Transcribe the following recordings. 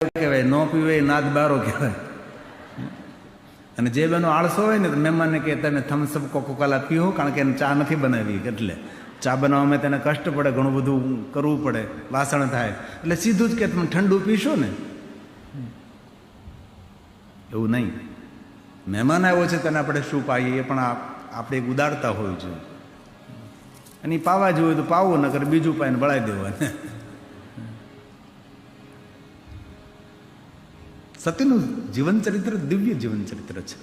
કહેવાય, ન પીવે નાદ બારો કહેવાય. અને જે બેનો આળસો હોય ને મહેમાનને કે તમે થમ્સઅપ કોકોકાલા પીવો કારણ કે એને ચા નથી બનાવી. એટલે ચા બનાવવામાં તેને કષ્ટ પડે, ઘણું બધું કરવું પડે, વાસણ થાય. એટલે સીધું જ કે તમે ઠંડુ પીશો ને. એવું નહીં. મહેમાન આવ્યો છે, તેને આપણે શું પાઈએ એ પણ આપણે એક ઉદારતા હોવી જોઈએ અને પાવા જોઈએ તો પાવો, નકર બીજું પાઈને બળાઈ દેવાને સતીનું જીવન ચરિત્ર દિવ્ય જીવન ચરિત્ર છે.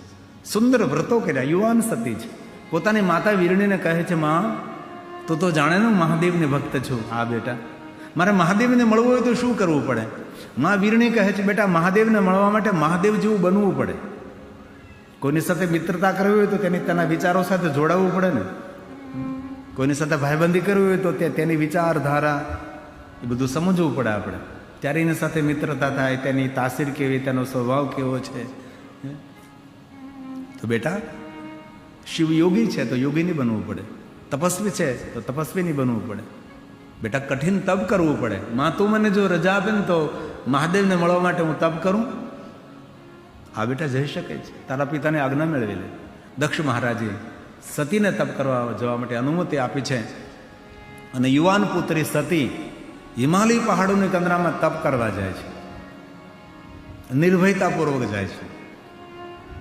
સુંદર વ્રતો કર્યા, યુવાન સતી છે. પોતાની માતા વીરણીને કહે છે, માં, તું તો જાણે ને મહાદેવને ભક્ત છું. આ બેટા. મારે મહાદેવને મળવું હોય તો શું કરવું પડે? માં, વીરણી કહે છે, બેટા, મહાદેવને મળવા માટે મહાદેવ જેવું બનવું પડે. કોઈની સાથે મિત્રતા કરવી હોય તો તેની તેના વિચારો સાથે જોડાવવું પડે ને. કોઈની સાથે ભાઈબંધી કરવી હોય તો તે તેની વિચારધારા. એ બધું સમજવું પડે આપણે. ત્યારે એની સાથે મિત્રતા થાય, તેની તાસીર કેવી, તેનો સ્વભાવ કેવો છે? તો બેટા શિવ યોગી છે તો યોગી નહીં બનવું પડે. તપસ્વી છે તો તપસ્વી નહીં બનવું પડે. બેટા, કઠિન તપ કરવું પડે. માં તું મને જો રજા આપે ને તો મહાદેવને મળવા માટે હું તપ કરું? આ બેટા, જઈ શકે છે. તારા પિતાને આજ્ઞા મેળવી લે. દક્ષ મહારાજે સતીને તપ કરવા જવા માટે અનુમતિ આપી છે. અને યુવાન પુત્રી સતી હિમાલય પહાડોની કંદરામાં તપ કરવા જાય છે. નિર્ભયતાપૂર્વક જાય છે.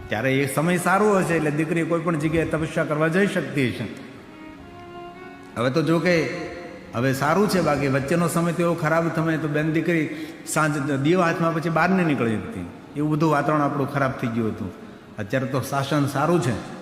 ત્યારે એ સમય સારો હશે એટલે દીકરી કોઈ પણ જગ્યાએ તપસ્યા કરવા જઈ શકતી છે હવે તો જો કે હવે સારું છે, બાકી વચ્ચેનો સમય તો એવો ખરાબ થમે તો બેન દીકરી સાંજ દીવ હાથમાં પછી બહાર નહીં નીકળી શકતી. એવું બધું વાતાવરણ આપણું ખરાબ થઈ ગયું હતું. અત્યારે તો શાસન સારું છે.